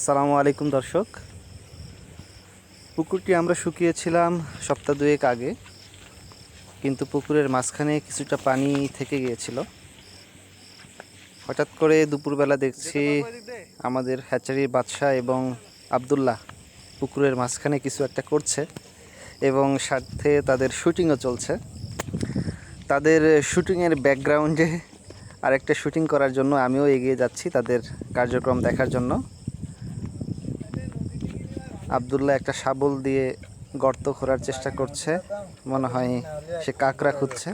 আসসালামু আলাইকুম দর্শক। পুকুরটি আমরা শুকিয়েছিলাম সপ্তাহ দুয়েক আগে, কিন্তু পুকুরের মাঝখানে কিছুটা পানি থেকে গিয়েছিল। হঠাৎ করে দুপুরবেলা দেখছি আমাদের হ্যাচারির বাদশাহ এবং আবদুল্লাহ পুকুরের মাঝখানে কিছু একটা করছে এবং সাথে তাদের শুটিংও চলছে। তাদের শুটিংয়ের ব্যাকগ্রাউন্ডে আরেকটা শুটিং করার জন্য আমিও এগিয়ে যাচ্ছি তাদের কার্যক্রম দেখার জন্য। আবদুল্লাহ একটা শাবল দিয়ে গর্ত খোঁড়ার চেষ্টা করছে। মনে হয় সে কাকড়া খুঁজছে।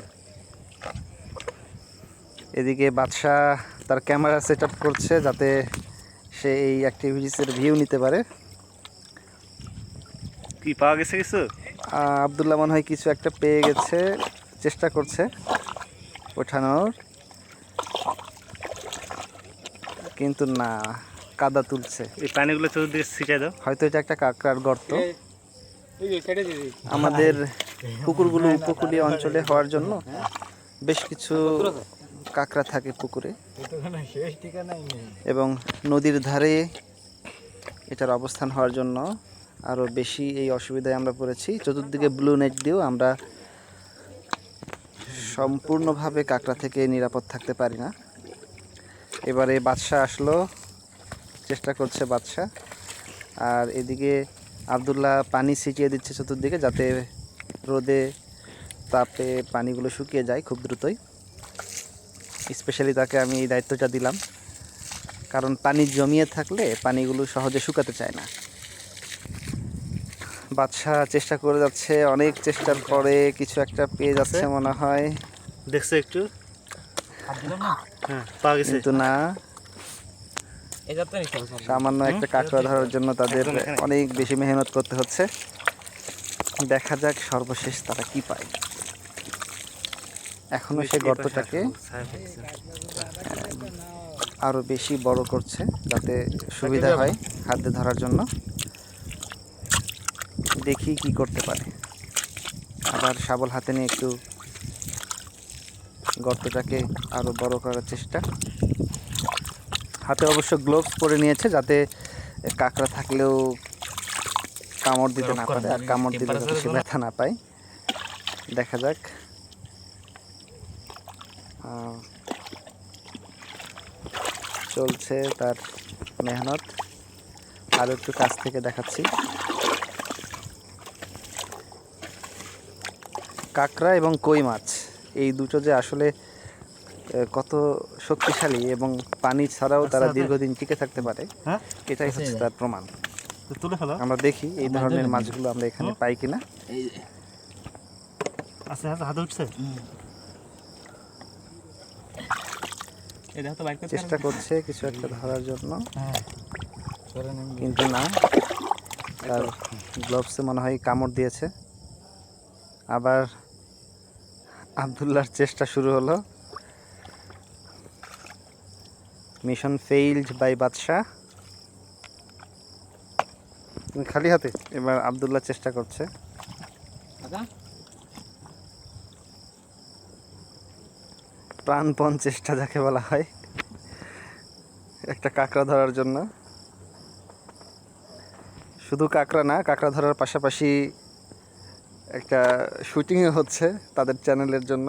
এদিকে বাদশাহ তার ক্যামেরা সেট আপ করছে যাতে সে এই অ্যাক্টিভিটিসের ভিউ নিতে পারে। কি পাওয়া গেছে কিছু? আবদুল্লাহ মনে হয় কিছু একটা পেয়ে গেছে চেষ্টা করছে ওঠানোর। কিন্তু না। কাদা তুলছে। এই পানিগুলো চতুর্দিকে ছিটাই দাও। হয়তো এটা একটা কাকড়ার গর্ত। আমাদের পুকুরগুলো উপকূলীয় অঞ্চলে হওয়ার জন্য বেশ কিছু কাঁকড়া থাকে পুকুরে। এবং নদীর ধারে এটার অবস্থান হওয়ার জন্য আরও বেশি এই অসুবিধায় আমরা পড়েছি। চতুর্দিকে ব্লু নেট দিয়েও আমরা সম্পূর্ণভাবে কাঁকড়া থেকে নিরাপদ থাকতে পারি না। এবারে বাদশাহ আসলো। চেষ্টা করছে বাদশাহ আর এদিকে আবদুল্লাহ পানি ছিটিয়ে দিচ্ছে চতুর্দিকে যাতে রোদে তাপে পানিগুলো শুকিয়ে যায় খুব দ্রুতই। স্পেশালি তাকে আমি এই দায়িত্বটা দিলাম। কারণ পানি জমিয়ে থাকলে পানিগুলো সহজে শুকাতে চায় না। বাদশাহ চেষ্টা করে যাচ্ছে অনেক চেষ্টার পরে কিছু একটা পেয়ে যাচ্ছে মনে হয়। দেখছ একটু? হ্যাঁ গেছে কিন্তু না। সামান্য একটা কাঁকড়া ধরার জন্য তাদের অনেক বেশি মেহনত করতে হচ্ছে। দেখা যাক সর্বশেষ তারা কি পায়। এখনও সে গর্তটাকে আরও বেশি বড় করছে যাতে সুবিধা হয় হাতে ধরার জন্য। দেখি কি করতে পারে। আবার শাবল হাতে নিয়ে একটু গর্তটাকে আরও বড় করার চেষ্টা। হাতে অবশ্য গ্লোভস পরে নিয়েছে যাতে কাঁকড়া থাকলেও কামড় দিতে না পারে আর কামড় দিলে যাতে সে ব্যথা না পায়। দেখা যাক। চলছে তার মেহনত। আরও একটু কাছ থেকে দেখাচ্ছি। কাঁকড়া এবং কই মাছ এই দুটো যে আসলে কত শক্তিশালী এবং পানি ছাড়াও তারা দীর্ঘদিন টিকে থাকতে পারে হ্যাঁ? এটাই হচ্ছে তার প্রমাণ। তো তুলে ফেলো। আমরা দেখি এই ধরনের মাছগুলো আমরা এখানে পাই কিনা। আচ্ছা চেষ্টা করছে কিছু একটা ধরার জন্য। কিন্তু না তার গ্লোভসে মনে হয় কামড় দিয়েছে। আবার আবদুল্লাহর চেষ্টা শুরু হলো। মিশন ফেইলড বাই বাদশাহ। তুমি খালি হাতে? এবার আবদুল্লাহ চেষ্টা করছে। প্রাণপণ চেষ্টা যাকে বলা হয়। একটা কাঁকড়া ধরার জন্য। শুধু কাঁকড়া না কাঁকড়া ধরার পাশাপাশি একটা শুটিংও হচ্ছে তাদের চ্যানেলের জন্য।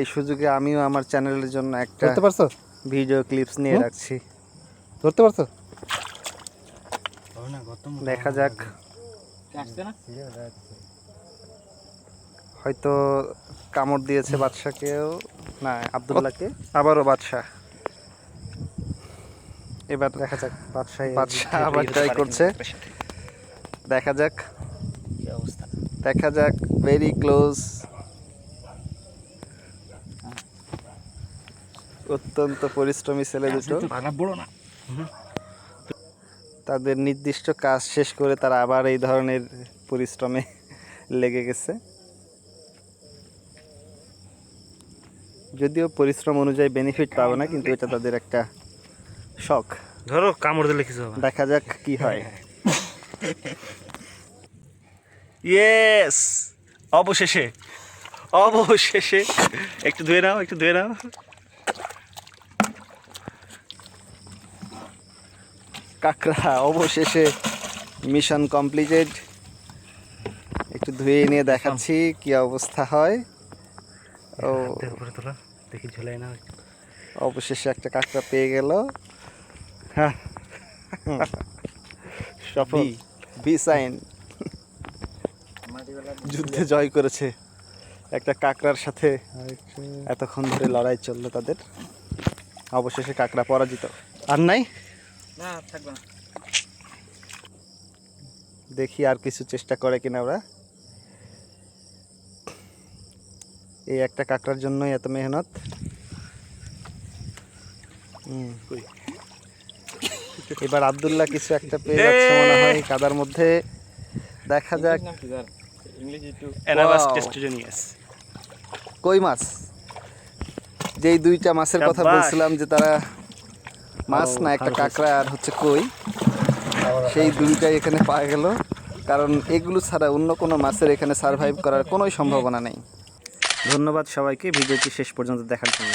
এই সুযোগে আমিও আমার চ্যানেলের জন্য একটা পারছ? ভিডিও ক্লিপস নিয়ে রাখছি। ধরতে পারছ? দেখা যাক। হয়তো কামড় দিয়েছে বাদশাকেও। না আবদুল্লাহকে। আবারও বাদশাহ। এবার দেখা যাক বাদশাহ বাদশাহ আবার ট্রাই করছে। দেখা যাক। দেখা যাক ভেরি ক্লোজ অত্যন্ত পরিশ্রমী ছেলে দুটো। তাদের নির্দিষ্ট কাজ শেষ করে তারা আবার এই ধরনের পরিশ্রমে লেগে গেছে। যদিও পরিশ্রম অনুযায়ী বেনিফিট পাবে না কিন্তু এটা তাদের একটা শখ। ধরো কামড় দিলে কিছু হবে দেখা যাক কি হয়। ইয়েস অবশেষে অবশেষে। একটু ধুয়ে নাও একটু ধুয়ে নাও। কাঁকড়া অবশেষে মিশন কমপ্লিটেড। একটু ধুয়ে নিয়ে দেখাচ্ছি কি অবস্থা হয়। ও দেখি ঝুলাই না অবশেষে একটা কাঁকড়া পেয়ে গেল। হ্যাঁ। সফল। বি সাইন। যুদ্ধে জয় করেছে একটা কাঁকড়ার সাথে। এতক্ষণ ধরে লড়াই চলল তাদের। অবশেষে কাঁকড়া পরাজিত। আর নাই? না থাকবে না। দেখি আর কিছু চেষ্টা করে কিনা ওরা। এই একটা কাঁকড়ার জন্যই এত মেহনত। এবার আব্দুল্লাহ কিছু একটা পেয়ে যাচ্ছে মনে হয় কাদার মধ্যে। দেখা যাক। কই মাছ? যেই দুইটা মাছের কথা। বলছিলাম যে তারা মাছ না একটা কাঁকড়া আর হচ্ছে কই। সেই দুইটাই এখানে পাওয়া গেল। কারণ এগুলো ছাড়া অন্য কোনো মাছের এখানে সার্ভাইভ করার কোনোই সম্ভাবনা নেই। ধন্যবাদ সবাইকে ভিডিওটি শেষ পর্যন্ত দেখার জন্য।